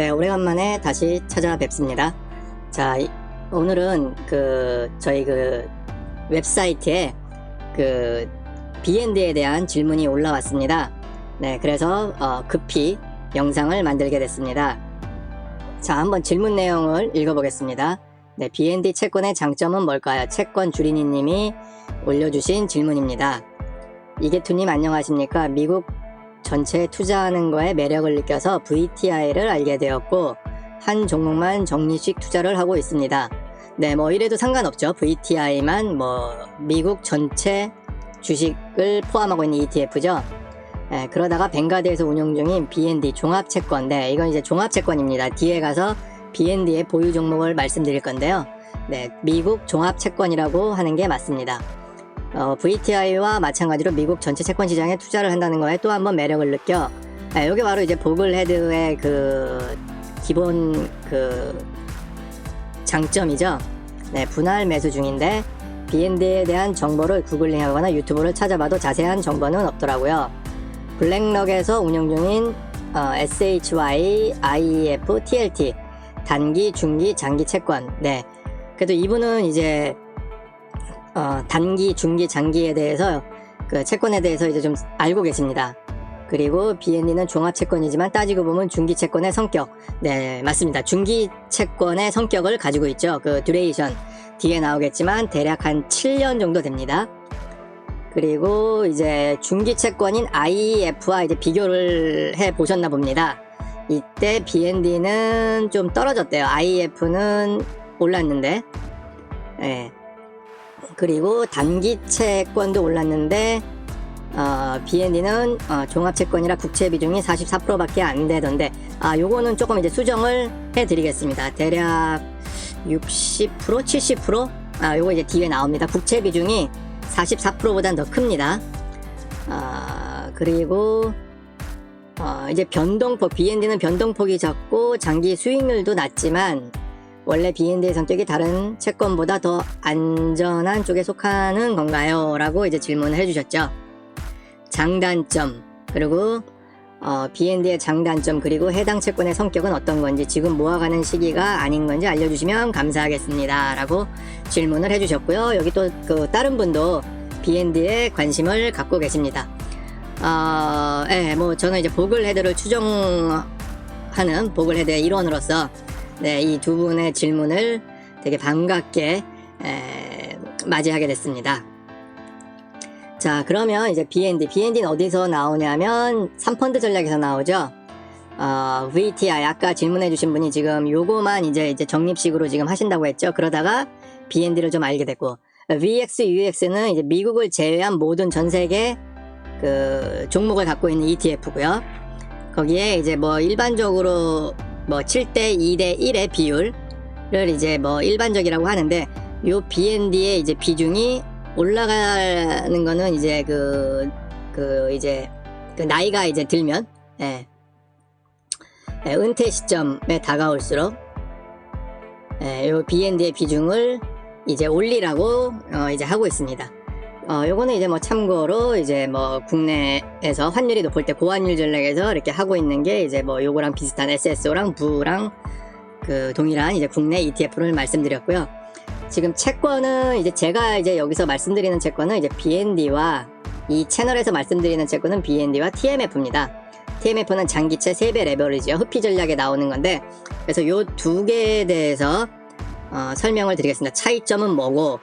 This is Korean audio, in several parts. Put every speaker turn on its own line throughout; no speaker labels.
네, 오래간만에 다시 찾아뵙습니다. 자, 이- 오늘은 그 저희 그 웹사이트에 그 BND에 대한 질문이 올라왔습니다. 네, 그래서 어, 급히 영상을 만들게 됐습니다. 자, 한번 질문 내용을 읽어보겠습니다. 네, BND 채권의 장점은 뭘까요? 채권 주린이님이 올려주신 질문입니다. 이게투님 안녕하십니까? 미국 전체에 투자하는 거에 매력을 느껴서 VTI를 알게 되었고 한 종목만 적립식 투자를 하고 있습니다. 네, 뭐 이래도 상관없죠. VTI만 뭐 미국 전체 주식을 포함하고 있는 ETF죠. 네, 그러다가 뱅가드에서 운영 중인 BND 종합채권, 네, 이건 이제 종합채권입니다. 뒤에 가서 BND의 보유 종목을 말씀드릴 건데요. 네, 미국 종합채권이라고 하는 게 맞습니다. 어, VTI와 마찬가지로 미국 전체 채권 시장에 투자를 한다는 거에 또 한 번 매력을 느껴. 아, 여기 바로 이제 보글헤드의 그 기본 그 장점이죠. 네, 분할 매수 중인데 BND에 대한 정보를 구글링하거나 유튜브를 찾아봐도 자세한 정보는 없더라고요. 블랙럭에서 운영 중인 어, SHY, IEF, TLT 단기, 중기, 장기 채권. 네. 그래도 이분은 이제 어, 단기, 중기, 장기에 대해서 그 채권에 대해서 이제 좀 알고 계십니다. 그리고 BND는 종합 채권이지만 따지고 보면 중기 채권의 성격. 네, 맞습니다. 중기 채권의 성격을 가지고 있죠. 그 듀레이션 뒤에 나오겠지만 대략 한 7년 정도 됩니다. 그리고 이제 중기 채권인 IEF와 이제 비교를 해 보셨나 봅니다. 이때 BND는 좀 떨어졌대요. IEF는 올랐는데. 예. 그리고 단기 채권도 올랐는데 어, BND는 어, 종합채권이라 국채 비중이 44%밖에 안 되던데 아 요거는 조금 이제 수정을 해드리겠습니다. 대략 60% 70%아 요거 이제 뒤에 나옵니다. 국채 비중이 44%보단 더 큽니다. 아 그리고 어, 이제 변동폭 BND는 변동폭이 적고 장기 수익률도 낮지만 원래 BND의 성격이 다른 채권보다 더 안전한 쪽에 속하는 건가요? 라고 이제 질문을 해주셨죠. 장단점, 그리고 어, BND의 장단점, 그리고 해당 채권의 성격은 어떤 건지 지금 모아가는 시기가 아닌 건지 알려주시면 감사하겠습니다. 라고 질문을 해주셨고요. 여기 또 그 다른 분도 BND에 관심을 갖고 계십니다. 어, 예, 뭐 저는 이제 보글 헤드를 추종하는 보글 헤드의 일원으로서 네, 이 두 분의 질문을 되게 반갑게 에, 맞이하게 됐습니다. 자, 그러면 이제 BND. BND는 어디서 나오냐면 3펀드 전략에서 나오죠. 어, VTI 아까 질문해 주신 분이 지금 요거만 이제 이제 적립식으로 지금 하신다고 했죠. 그러다가 BND를 좀 알게 됐고 VX, UX는 이제 미국을 제외한 모든 전 세계 그 종목을 갖고 있는 ETF고요. 거기에 이제 뭐 일반적으로 뭐 7대 2대 1의 비율을 이제 뭐 일반적이라고 하는데 요 BND의 이제 비중이 올라가는 거는 이제 그, 그 이제 그 나이가 이제 들면 예. 예, 은퇴 시점에 다가올수록 예, 요 BND의 비중을 이제 올리라고 어, 이제 하고 있습니다. 어, 요거는 이제 뭐 참고로 이제 뭐 국내에서 환율이 높을 때 고환율 전략에서 이렇게 하고 있는 게 이제 뭐 요거랑 비슷한 SSO랑 부랑 그 동일한 이제 국내 ETF를 말씀드렸고요. 지금 채권은 이제 제가 이제 여기서 말씀드리는 채권은 이제 BND와 이 채널에서 말씀드리는 채권은 BND와 TMF입니다. TMF는 장기채 3배 레버리지요. 흡피 전략에 나오는 건데 그래서 요 두 개에 대해서 어, 설명을 드리겠습니다. 차이점은 뭐고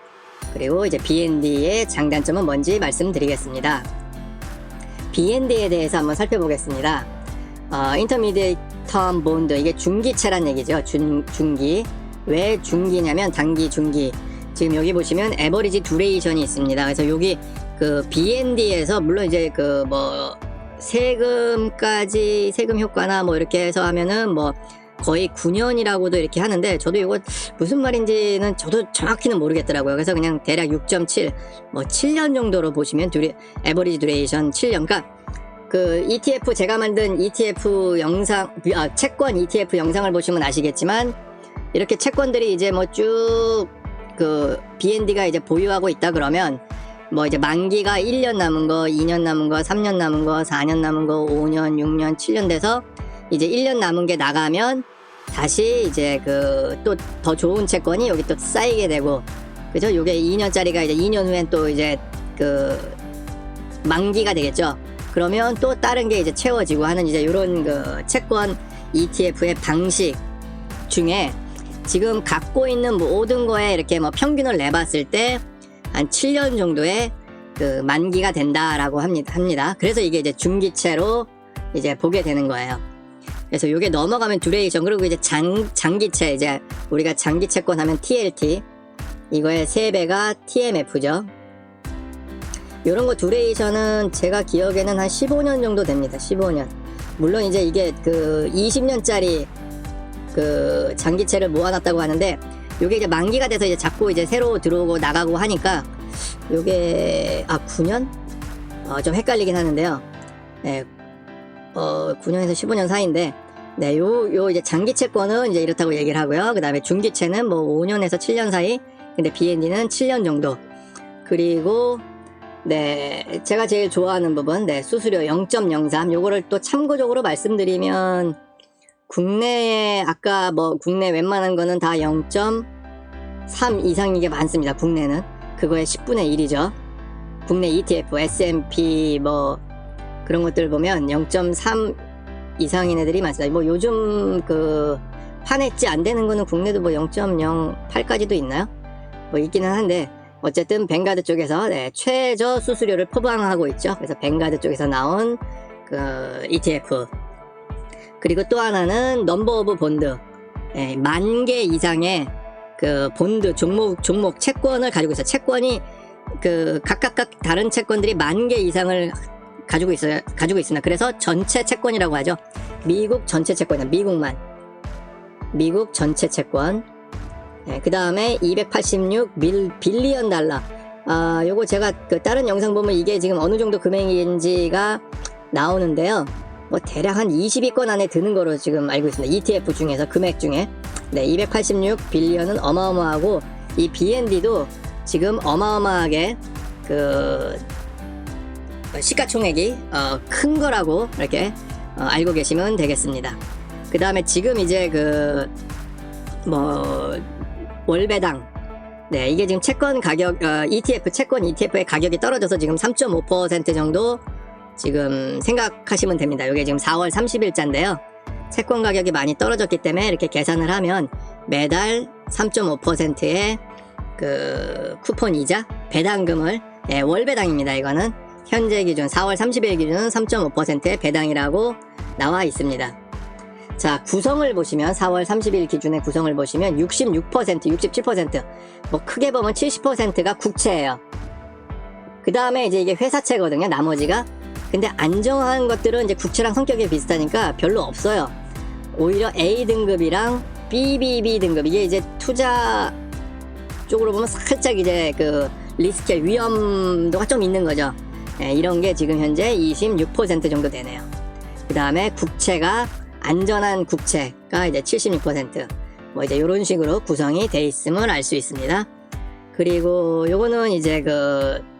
그리고 이제 BND의 장단점은 뭔지 말씀드리겠습니다. BND에 대해서 한번 살펴보겠습니다. 어, 인터미디에이트 텀 본드 이게 중기채란 얘기죠. 중, 중기. 왜 중기냐면 단기, 중기. 지금 여기 보시면 에버리지 두레이션이 있습니다. 그래서 여기 그 BND에서 물론 이제 그 뭐 세금까지 세금 효과나 뭐 이렇게 해서 하면은 뭐 거의 9년이라고도 이렇게 하는데 저도 이거 무슨 말인지는 저도 정확히는 모르겠더라고요. 그래서 그냥 대략 6.7, 뭐 7년 정도로 보시면 듀레, 에버리지 듀레이션 7년. 그러니까 그 ETF 제가 만든 ETF 영상, 아, 채권 ETF 영상을 보시면 아시겠지만 이렇게 채권들이 이제 뭐 쭉 그 BND가 이제 보유하고 있다 그러면 뭐 이제 만기가 1년 남은 거, 2년 남은 거, 3년 남은 거, 4년 남은 거, 5년, 6년, 7년 돼서 이제 1년 남은 게 나가면 다시 이제 그 또 더 좋은 채권이 여기 또 쌓이게 되고 그죠? 요게 2년짜리가 이제 2년 후엔 또 이제 그 만기가 되겠죠. 그러면 또 다른 게 이제 채워지고 하는 이제 요런 그 채권 ETF의 방식 중에 지금 갖고 있는 모든 거에 이렇게 뭐 평균을 내봤을 때 한 7년 정도의 그 만기가 된다라고 합니다. 합니다. 그래서 이게 이제 중기채로 이제 보게 되는 거예요. 그래서 요게 넘어가면 두레이션 그리고 이제 장, 장기채 이제 우리가 장기 채권 하면 TLT 이거의 3배가 TMF죠. 요런 거 두레이션은 제가 기억에는 한 15년 정도 됩니다. 15년. 물론 이제 이게 그 20년짜리 그 장기채를 모아놨다고 하는데 요게 이제 만기가 돼서 이제 자꾸 이제 새로 들어오고 나가고 하니까 요게 아 9년? 어, 좀 헷갈리긴 하는데요. 네, 어 9년에서 15년 사이인데 네, 요, 요 이제 장기 채권은 이제 이렇다고 얘기를 하고요. 그 다음에 중기채는 뭐 5년에서 7년 사이, 근데 BND는 7년 정도. 그리고, 네, 제가 제일 좋아하는 부분, 네, 수수료 0.03. 요거를 또 참고적으로 말씀드리면, 국내에, 아까 뭐, 국내 웬만한 거는 다 0.3 이상인 게 많습니다. 국내는. 그거의 10분의 1이죠. 국내 ETF, S&P 뭐, 그런 것들 보면 0.3 이상인 애들이 많습니다. 뭐 요즘 그 판했지 안 되는 거는 국내도 뭐 0.08까지도 있나요? 뭐 있기는 한데 어쨌든 뱅가드 쪽에서 네, 최저 수수료를 포방하고 있죠. 그래서 뱅가드 쪽에서 나온 그 ETF 그리고 또 하나는 넘버 오브 본드 예, 만개 이상의 그 본드 종목 종목 채권을 가지고 있어요. 채권이 그 각각 각 다른 채권들이 만 개 이상을 가지고 있어요. 가지고 있습니다. 그래서 전체 채권이라고 하죠. 미국 전체 채권이야. 미국만. 미국 전체 채권. 네, 그 다음에 286 밀, 빌리언 달러. 아, 요거 제가 그 다른 영상 보면 이게 지금 어느 정도 금액인지가 나오는데요. 뭐 대략 한 20위권 안에 드는 거로 지금 알고 있습니다. ETF 중에서 금액 중에. 네, 286 빌리언은 어마어마하고 이 BND도 지금 어마어마하게 그 시가총액이 어, 큰 거라고 이렇게 어, 알고 계시면 되겠습니다. 그 다음에 지금 이제 그 뭐 월배당 네 이게 지금 채권 가격 어, ETF 채권 ETF의 가격이 떨어져서 지금 3.5% 정도 지금 생각하시면 됩니다. 이게 지금 4월 30일자인데요. 채권 가격이 많이 떨어졌기 때문에 이렇게 계산을 하면 매달 3.5%의 그 쿠폰 이자 배당금을 예, 월배당입니다. 이거는 현재 기준 4월 30일 기준 3.5%의 배당이라고 나와 있습니다. 자, 구성을 보시면 4월 30일 기준의 구성을 보시면 66%, 67%뭐 크게 보면 70%가 국채예요. 그 다음에 이제 이게 회사채거든요. 나머지가. 근데 안정한 것들은 이제 국채랑 성격이 비슷하니까 별로 없어요. 오히려 A 등급이랑 BBB 등급 이게 이제 투자 쪽으로 보면 살짝 이제 그 리스크 위험도가 좀 있는 거죠. 예, 이런 게 지금 현재 26% 정도 되네요. 그 다음에 국채가 안전한 국채가 이제 76%뭐 이제 이런 식으로 구성이 돼 있음을 알 수 있습니다. 그리고 요거는 이제 그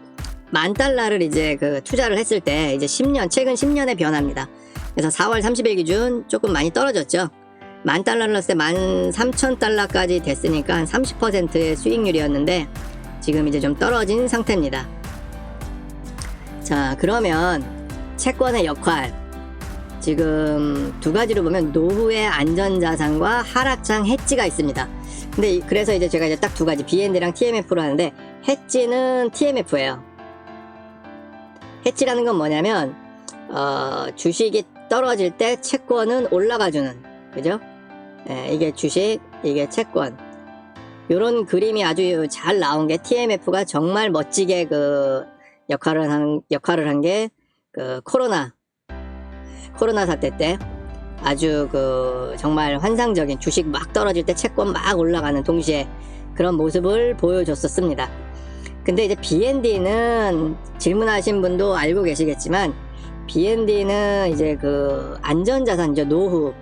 만 달러를 이제 그 투자를 했을 때 이제 10년 최근 10년의 변화입니다. 그래서 4월 30일 기준 조금 많이 떨어졌죠. 만 달러를 넣었을 때만 3천 달러까지 됐으니까 한 30%의 수익률이었는데 지금 이제 좀 떨어진 상태입니다. 자, 그러면 채권의 역할. 지금 두 가지로 보면 노후의 안전자산과 하락장 해지가 있습니다. 근데 이- 그래서 이제 제가 이제 딱 두 가지 BND랑 TMF로 하는데 해지는 TMF예요. 해지라는 건 뭐냐면 어, 주식이 떨어질 때 채권은 올라가주는 그죠? 예, 이게 주식, 이게 채권. 요런 그림이 아주 잘 나온 게 TMF가 정말 멋지게 그 역할을 한 역할을 한 게 그 코로나 코로나 사태 때 아주 그 정말 환상적인 주식 막 떨어질 때 채권 막 올라가는 동시에 그런 모습을 보여줬었습니다. 근데 이제 BND는 질문하신 분도 알고 계시겠지만 BND는 이제 그 안전자산이죠 노후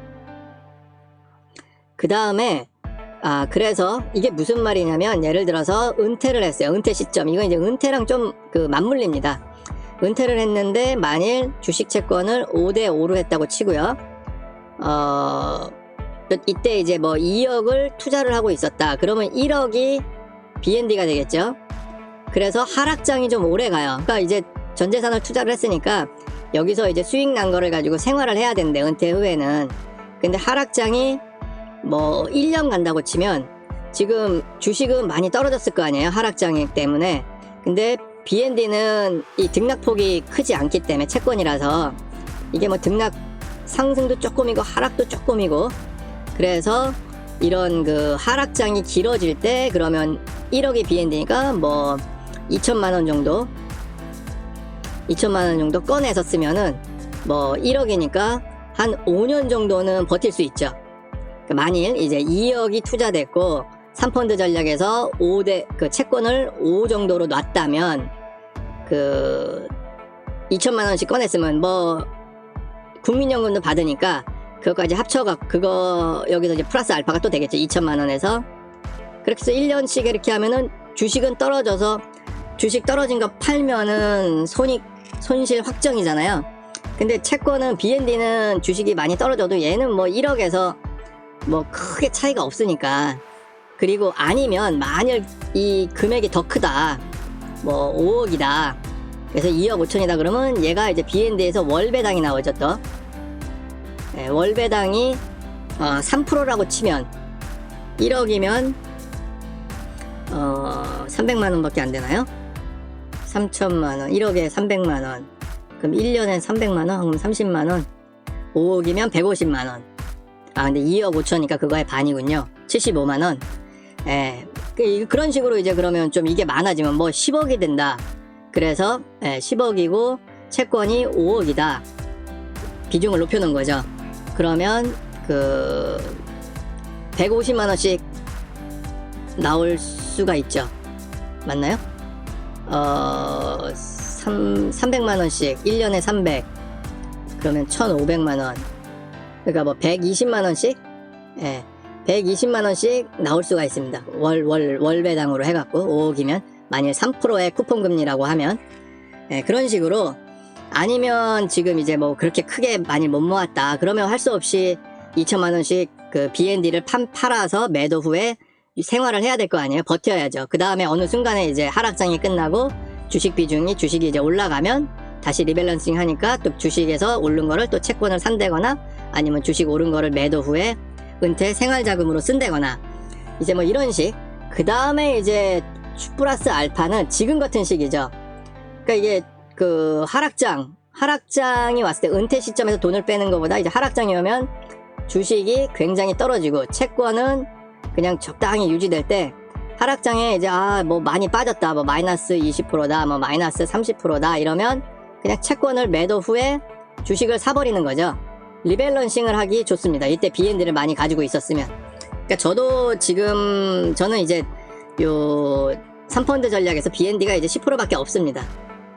그 다음에 아 그래서 이게 무슨 말이냐면 예를 들어서 은퇴를 했어요 은퇴 시점 이건 이제 은퇴랑 좀 그 맞물립니다 은퇴를 했는데 만일 주식 채권을 5대 5로 했다고 치고요 어, 이때 이제 뭐 2억을 투자를 하고 있었다. 그러면 1억이 BND가 되겠죠. 그래서 하락장이 좀 오래 가요. 그러니까 이제 전 재산을 투자를 했으니까 여기서 이제 수익 난 거를 가지고 생활을 해야 되는데 은퇴 후에는 근데 하락장이 뭐 1년 간다고 치면 지금 주식은 많이 떨어졌을 거 아니에요. 하락장이기 때문에. 근데 BND는 이 등락폭이 크지 않기 때문에 채권이라서 이게 뭐 등락 상승도 조금이고 하락도 조금이고 그래서 이런 그 하락장이 길어질 때 그러면 1억이 BND니까 뭐 2천만 원 정도 2천만 원 정도 꺼내서 쓰면은 뭐 1억이니까 한 5년 정도는 버틸 수 있죠. 그 만일 이제 2억이 투자됐고 3펀드 전략에서 5대 그 채권을 5 정도로 놨다면 그 2천만 원씩 꺼냈으면 뭐 국민연금도 받으니까 그것까지 합쳐가 그거 여기서 이제 플러스 알파가 또 되겠죠. 2천만 원에서. 그렇게 해서 1년씩 이렇게 하면은 주식은 떨어져서 주식 떨어진 거 팔면은 손익 손실 확정이잖아요. 근데 채권은 BND는 주식이 많이 떨어져도 얘는 뭐 1억에서 뭐 크게 차이가 없으니까 그리고 아니면 만일 이 금액이 더 크다 뭐 5억이다 그래서 2억 5천이다 그러면 얘가 이제 BND에서 월배당이 나오죠 또 예, 월배당이 어, 3%라고 치면 1억이면 어, 300만 원 밖에 안 되나요? 3천만 원, 1억에 300만 원. 그럼 1년에 300만 원, 그럼 30만 원. 5억이면 150만 원. 아, 근데 2억 5천이니까 그거의 반이군요. 75만 원. 예. 그- 그런 식으로 이제 그러면 좀 이게 많아지면 뭐 10억이 된다. 그래서 예, 10억이고 채권이 5억이다. 비중을 높여놓은 거죠. 그러면 그 150만 원씩 나올 수가 있죠. 맞나요? 어, 3, 300만 원씩 1년에 300 그러면 1,500만 원. 그러니까 뭐 120만 원씩 예. 120만 원씩 나올 수가 있습니다. 월 월 월 배당으로 해 갖고 5억이면 만일 3%의 쿠폰 금리라고 하면 예, 그런 식으로 아니면 지금 이제 뭐 그렇게 크게 많이 못 모았다. 그러면 할 수 없이 2천만 원씩 그 BND를 판, 팔아서 매도 후에 생활을 해야 될 거 아니에요. 버텨야죠. 그 다음에 어느 순간에 이제 하락장이 끝나고 주식 비중이 주식이 이제 올라가면 다시 리밸런싱 하니까 또 주식에서 오른 거를 또 채권을 산다거나 아니면 주식 오른 거를 매도 후에 은퇴 생활 자금으로 쓴다거나 이제 뭐 이런 식. 그 다음에 이제 플러스 알파는 지금 같은 시기죠. 그러니까 이게 그 하락장, 하락장이 왔을 때 은퇴 시점에서 돈을 빼는 것보다 이제 하락장이 오면 주식이 굉장히 떨어지고 채권은 그냥 적당히 유지될 때 하락장에 이제 아 뭐 많이 빠졌다 뭐 마이너스 20%다 뭐 마이너스 30%다 이러면 그냥 채권을 매도 후에 주식을 사버리는 거죠 리밸런싱을 하기 좋습니다 이때 BND를 많이 가지고 있었으면 그러니까 저도 지금 저는 이제 요 3펀드 전략에서 BND가 이제 10%밖에 없습니다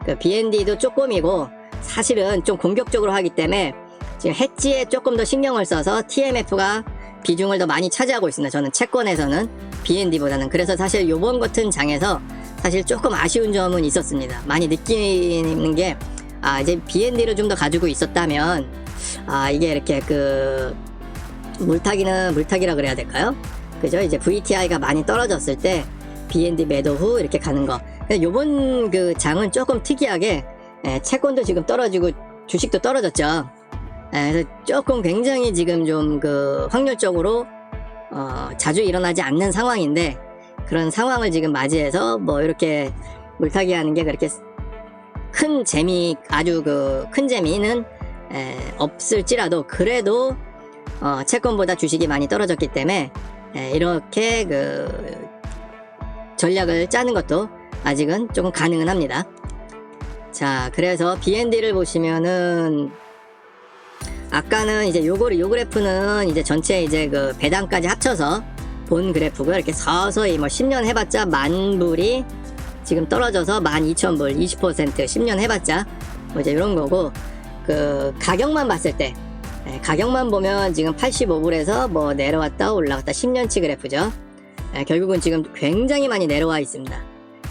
그 BND도 조금이고 사실은 좀 공격적으로 하기 때문에 지금 해지에 조금 더 신경을 써서 TMF가 비중을 더 많이 차지하고 있습니다. 저는 채권에서는 BND보다는 그래서 사실 요번 같은 장에서 사실 조금 아쉬운 점은 있었습니다. 많이 느끼는 게 아, 이제 BND를 좀 더 가지고 있었다면 아, 이게 이렇게 그 물타기는 물타기라 그래야 될까요? 그죠? 이제 VTI가 많이 떨어졌을 때 BND 매도 후 이렇게 가는 거. 요번 그 장은 조금 특이하게 예, 채권도 지금 떨어지고 주식도 떨어졌죠. 예, 그래서 조금 굉장히 지금 좀 그 확률적으로 어, 자주 일어나지 않는 상황인데 그런 상황을 지금 맞이해서 뭐 이렇게 물타기 하는 게 그렇게 큰 재미 아주 그 큰 재미는 에, 없을지라도 그래도 어, 채권보다 주식이 많이 떨어졌기 때문에 에, 이렇게 그 전략을 짜는 것도 아직은 조금 가능은 합니다. 자, 그래서 BND를 보시면은 아까는 이제 요거를 요 그래프는 이제 전체 이제 그 배당까지 합쳐서 본 그래프고 이렇게 서서히 뭐 10년 해봤자 만 불이 지금 떨어져서 12,000불 20% 10년 해봤자 뭐 이제 이런 거고 그 가격만 봤을 때 예, 가격만 보면 지금 85불에서 뭐 내려왔다 올라갔다 10년치 그래프죠. 예, 결국은 지금 굉장히 많이 내려와 있습니다.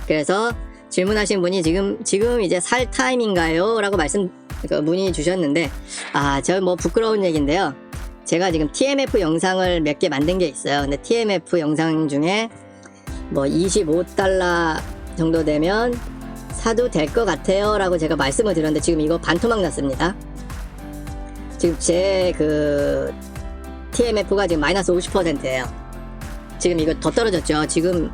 그래서 질문하신 분이 지금 지금 이제 살 타임인가요? 라고 말씀 그 문의 주셨는데 아 저 뭐 부끄러운 얘기인데요. 제가 지금 TMF 영상을 몇 개 만든 게 있어요. 근데 TMF 영상 중에 뭐 25달러 정도 되면 사도 될 것 같아요. 라고 제가 말씀을 드렸는데 지금 이거 반토막 났습니다. 지금 제 그 TMF가 지금 마이너스 50%예요. 지금 이거 더 떨어졌죠. 지금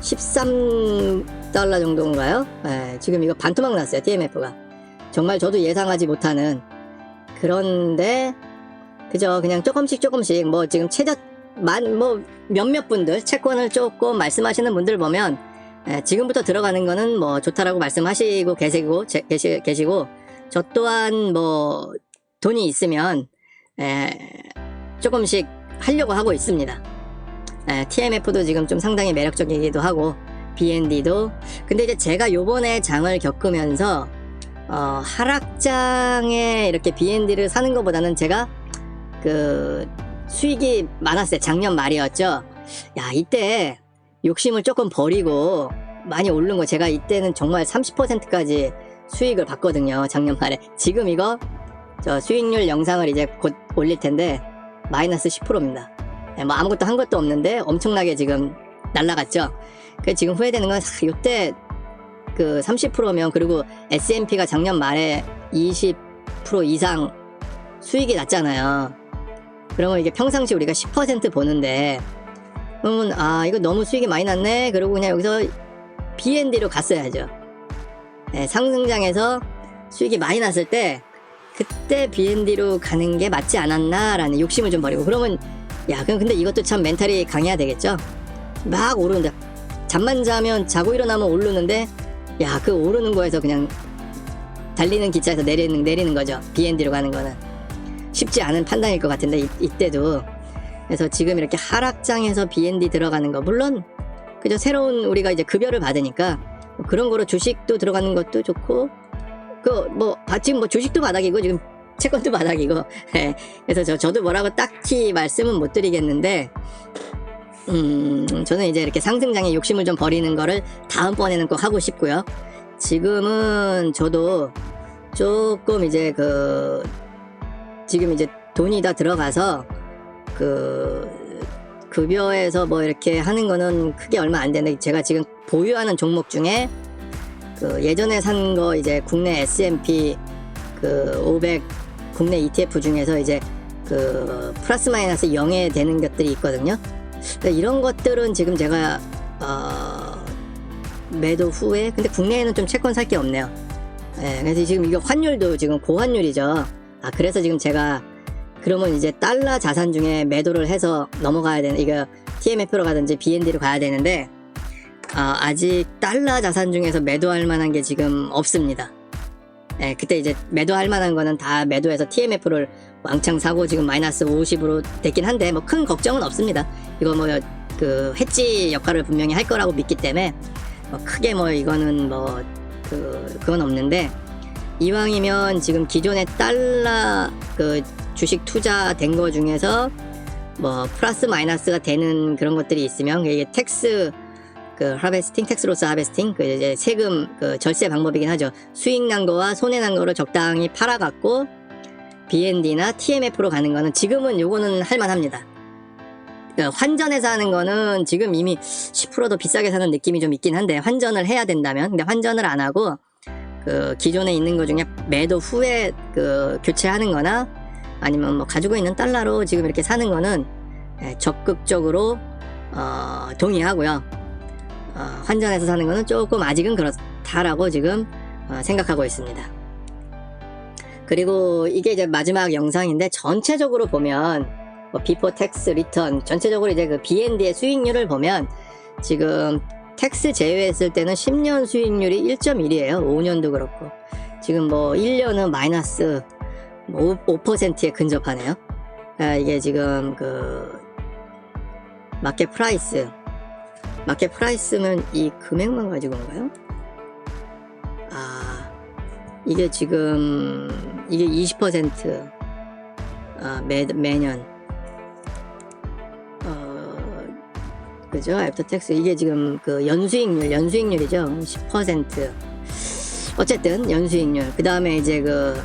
13달러 정도인가요? 네, 지금 이거 반토막 났어요. TMF가. 정말 저도 예상하지 못하는 그런데 그죠 그냥 조금씩 조금씩 뭐 지금 최저 만뭐 몇몇 분들 채권을 조금 말씀하시는 분들 보면 에, 지금부터 들어가는 거는 뭐 좋다라고 말씀하시고 계시고 제- 계시, 계시고 저 또한 뭐 돈이 있으면 에, 조금씩 하려고 하고 있습니다. 에, TMF도 지금 좀 상당히 매력적이기도 하고 BND도 근데 이제 제가 요번에 장을 겪으면서 어, 하락장에 이렇게 BND를 사는 것보다는 제가 그 수익이 많았어요. 작년 말이었죠. 야, 이때 욕심을 조금 버리고 많이 오른 거 제가 이때는 정말 30%까지 수익을 봤거든요. 작년 말에. 지금 이거 저 수익률 영상을 이제 곧 올릴 텐데 마이너스 10%입니다. 뭐 아무것도 한 것도 없는데 엄청나게 지금 날라갔죠. 그 지금 후회되는 건 아, 이때 그 30%면 그리고 S&P가 작년 말에 20% 이상 수익이 났잖아요. 그러면 이게 평상시 우리가 10% 보는데 그러면 아 이거 너무 수익이 많이 났네. 그러고 그냥 여기서 BND로 갔어야죠. 네, 상승장에서 수익이 많이 났을 때 그때 BND로 가는 게 맞지 않았나라는 욕심을 좀 버리고 그러면 야 그럼 근데 이것도 참 멘탈이 강해야 되겠죠. 막 오르는데 잠만 자면 자고 일어나면 오르는데 야, 그 오르는 거에서 그냥 달리는 기차에서 내리는, 내리는 거죠. BND로 가는 거는. 쉽지 않은 판단일 것 같은데, 이, 이때도. 그래서 지금 이렇게 하락장에서 BND 들어가는 거, 물론, 그저 새로운 우리가 이제 급여를 받으니까, 뭐 그런 거로 주식도 들어가는 것도 좋고, 그, 뭐, 아, 지금 뭐 주식도 바닥이고, 지금 채권도 바닥이고, 예. 그래서 저, 저도 뭐라고 딱히 말씀은 못 드리겠는데, 음, 저는 이제 이렇게 상승장에 욕심을 좀 버리는 거를 다음번에는 꼭 하고 싶고요. 지금은 저도 조금 이제 그, 지금 이제 돈이 다 들어가서 그, 급여에서 뭐 이렇게 하는 거는 크게 얼마 안 되는데 제가 지금 보유하는 종목 중에 그 예전에 산 거 이제 국내 S&P 그 500 국내 ETF 중에서 이제 그 플러스 마이너스 0에 되는 것들이 있거든요. 이런 것들은 지금 제가 어, 매도 후에 근데 국내에는 좀 채권 살 게 없네요. 예, 그래서 지금 이거 환율도 지금 고환율이죠. 아 그래서 지금 제가 그러면 이제 달러 자산 중에 매도를 해서 넘어가야 되는 이거 TMF로 가든지 BND로 가야 되는데 아, 아직 달러 자산 중에서 매도할 만한 게 지금 없습니다. 예, 그때 이제 매도할 만한 거는 다 매도해서 TMF를 왕창 사고 지금 마이너스 50으로 됐긴 한데 뭐 큰 걱정은 없습니다. 이거 뭐 그 해지 역할을 분명히 할 거라고 믿기 때문에 뭐 크게 뭐 이거는 뭐 그 그건 없는데 이왕이면 지금 기존의 달러 그 주식 투자된 거 중에서 뭐 플러스 마이너스가 되는 그런 것들이 있으면 이게 텍스 그 하베스팅 텍스로스 하베스팅 그 이제 세금 그 절세 방법이긴 하죠. 수익 난 거와 손해 난 거를 적당히 팔아 갖고 BND나 TMF로 가는 거는 지금은 요거는 할 만합니다. 그 환전해서 하는 거는 지금 이미 10%더 비싸게 사는 느낌이 좀 있긴 한데 환전을 해야 된다면 근데 환전을 안 하고 그 기존에 있는 거 중에 매도 후에 그 교체하는 거나 아니면 뭐 가지고 있는 달러로 지금 이렇게 사는 거는 예, 적극적으로 어, 동의하고요. 어, 환전해서 사는 거는 조금 아직은 그렇다라고 지금 어, 생각하고 있습니다. 그리고 이게 이제 마지막 영상인데 전체적으로 보면 뭐 비포 텍스 리턴 전체적으로 이제 그 BND의 수익률을 보면 지금 텍스 제외했을 때는 10년 수익률이 1.1이에요. 5년도 그렇고 지금 뭐 1년은 마이너스 뭐 5%에 근접하네요. 아, 이게 지금 그 마켓 프라이스. 마켓 프라이스면 이 금액만 가지고인가요? 아 이게 지금 이게 20% 아, 매, 매년. 어, 그죠? 애프터 텍스 이게 지금 그 연수익률 연수익률이죠? 10% 어쨌든 연수익률. 그 다음에 이제 그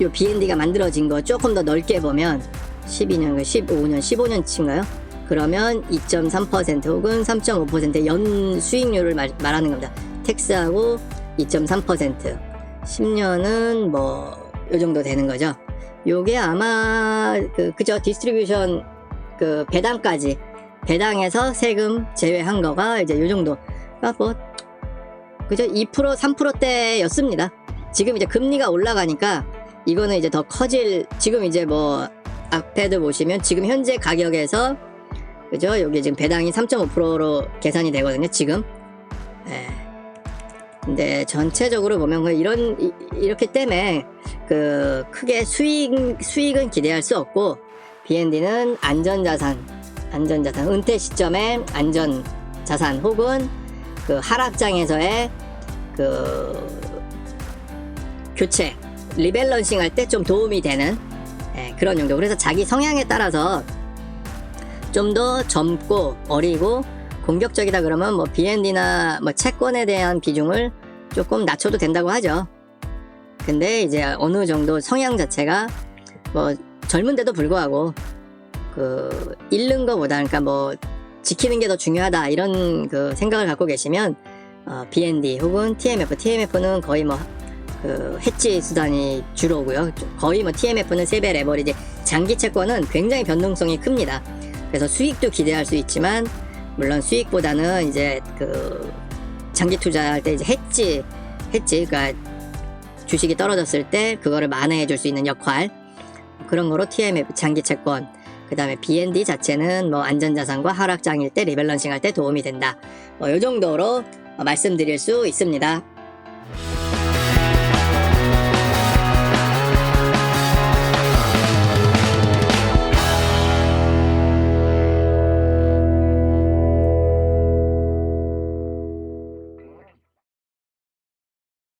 요 BND가 만들어진 거 조금 더 넓게 보면 12년, 15년, 15년치인가요? 그러면 2.3% 혹은 3.5%연 수익률을 말, 말하는 겁니다. 텍스하고 2.3%. 10년은 뭐, 요 정도 되는 거죠. 요게 아마, 그, 그저 디스트리뷰션, 그, 배당까지, 배당에서 세금 제외한 거가 이제 요 정도. 그러니까 뭐, 그저 2%, 3%대였습니다. 지금 이제 금리가 올라가니까 이거는 이제 더 커질, 지금 이제 뭐, 앞에도 보시면 지금 현재 가격에서 그죠? 여기 지금 배당이 3.5%로 계산이 되거든요, 지금. 예. 근데 전체적으로 보면 그 이런 이- 이렇기 때문에 그 크게 수익 수익은 기대할 수 없고 BND는 안전자산, 안전자산 은퇴 시점에 안전자산 혹은 그 하락장에서의 그 교체 리밸런싱 할 때 좀 도움이 되는 예, 그런 용도. 그래서 자기 성향에 따라서 좀 더 젊고 어리고 공격적이다 그러면 뭐 BND나 뭐 채권에 대한 비중을 조금 낮춰도 된다고 하죠. 근데 이제 어느 정도 성향 자체가 뭐 젊은데도 불구하고 그 잃는 거보다 그러니까 뭐 지키는 게 더 중요하다 이런 그 생각을 갖고 계시면 어, BND 혹은 TMF, TMF는 거의 뭐 그 해지 수단이 주로고요. 거의 뭐 TMF는 세배 레버리지 장기 채권은 굉장히 변동성이 큽니다. 그래서 수익도 기대할 수 있지만 물론 수익보다는 이제 그 장기 투자할 때 이제 해지 해지 그러니까 주식이 떨어졌을 때 그거를 만회해 줄 수 있는 역할 그런 거로 TMF 장기 채권 그다음에 BND 자체는 뭐 안전자산과 하락장일 때 리밸런싱 할 때 도움이 된다. 뭐요 정도로 말씀드릴 수 있습니다.